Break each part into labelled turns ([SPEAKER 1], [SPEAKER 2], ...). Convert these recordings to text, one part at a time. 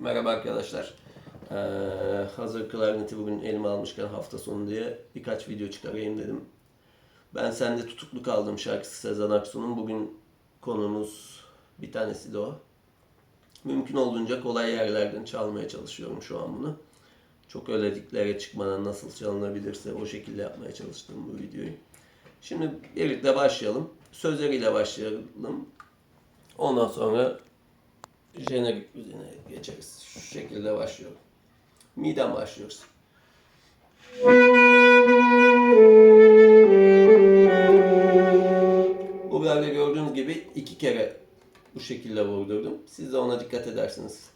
[SPEAKER 1] Merhaba arkadaşlar. Ee, hazır klarneti bugün elime almışken hafta sonu diye birkaç video çıkarayım dedim. Ben Sende Tutuklu Kaldım şarkısı Sezen Aksu'nun. Bugün konumuz bir tanesi de o. Mümkün olduğunca kolay yerlerden çalmaya çalışıyorum şu an bunu. Çok öyle diklere çıkmadan nasıl çalınabilirse o şekilde yapmaya çalıştım bu videoyu. Şimdi birlikte başlayalım. Sözleriyle başlayalım. Ondan sonra jenerik müziğine geçeriz. Şu şekilde başlıyorum. Miden başlıyoruz. Bu bölge gördüğünüz gibi iki kere bu şekilde vurdurdum. Siz de ona dikkat edersiniz.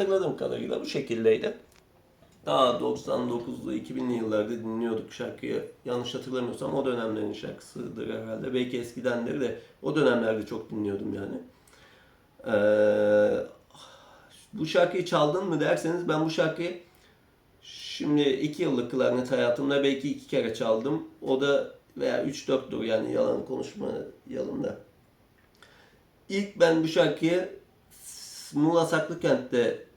[SPEAKER 1] Hatırladığım kadarıyla bu şekildeydi. Daha 99'lu 2000'li yıllarda dinliyorduk şarkıyı. Yanlış hatırlamıyorsam o dönemlerin şarkısıdır herhalde. Belki eskidenleri de o dönemlerde çok dinliyordum yani. Ee, bu şarkıyı çaldın mı derseniz ben bu şarkıyı şimdi 2 yıllık klarnet hayatımda belki iki kere çaldım. O da veya 3-4'dür yani yalan konuşmayalım da. İlk ben bu şarkıyı Muğla Saklıkent'te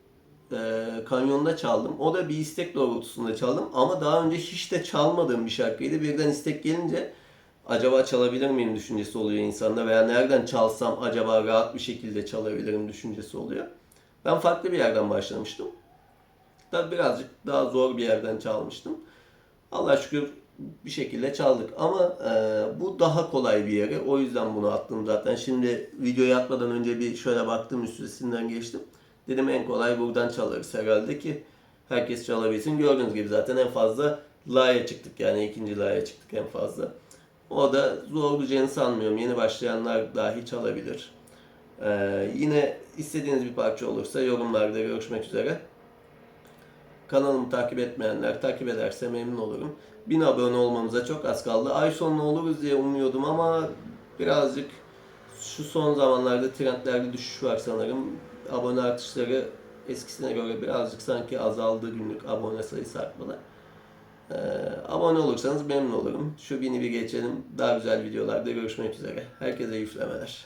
[SPEAKER 1] e, kanyonda çaldım. O da bir istek doğrultusunda çaldım ama daha önce hiç de çalmadığım bir şarkıydı. Birden istek gelince acaba çalabilir miyim düşüncesi oluyor insanda veya nereden çalsam acaba rahat bir şekilde çalabilirim düşüncesi oluyor. Ben farklı bir yerden başlamıştım. Tabii birazcık daha zor bir yerden çalmıştım. Allah şükür bir şekilde çaldık ama e, bu daha kolay bir yere. O yüzden bunu attım zaten. Şimdi videoyu atmadan önce bir şöyle baktım üstesinden geçtim. Dedim en kolay buradan çalarız herhalde ki herkes çalabilsin. Gördüğünüz gibi zaten en fazla la'ya çıktık yani ikinci la'ya çıktık en fazla. O da zorlayacağını sanmıyorum. Yeni başlayanlar dahi çalabilir. Ee, yine istediğiniz bir parça olursa yorumlarda görüşmek üzere. Kanalımı takip etmeyenler takip ederse memnun olurum. 1000 abone olmamıza çok az kaldı. Ay sonu oluruz diye umuyordum ama birazcık şu son zamanlarda trendlerde düşüş var sanırım. Abone artışları eskisine göre birazcık sanki azaldı günlük abone sayısı artmalı. Ee, abone olursanız memnun olurum. Şu bini bir geçelim. Daha güzel videolarda görüşmek üzere. Herkese yüklemeler.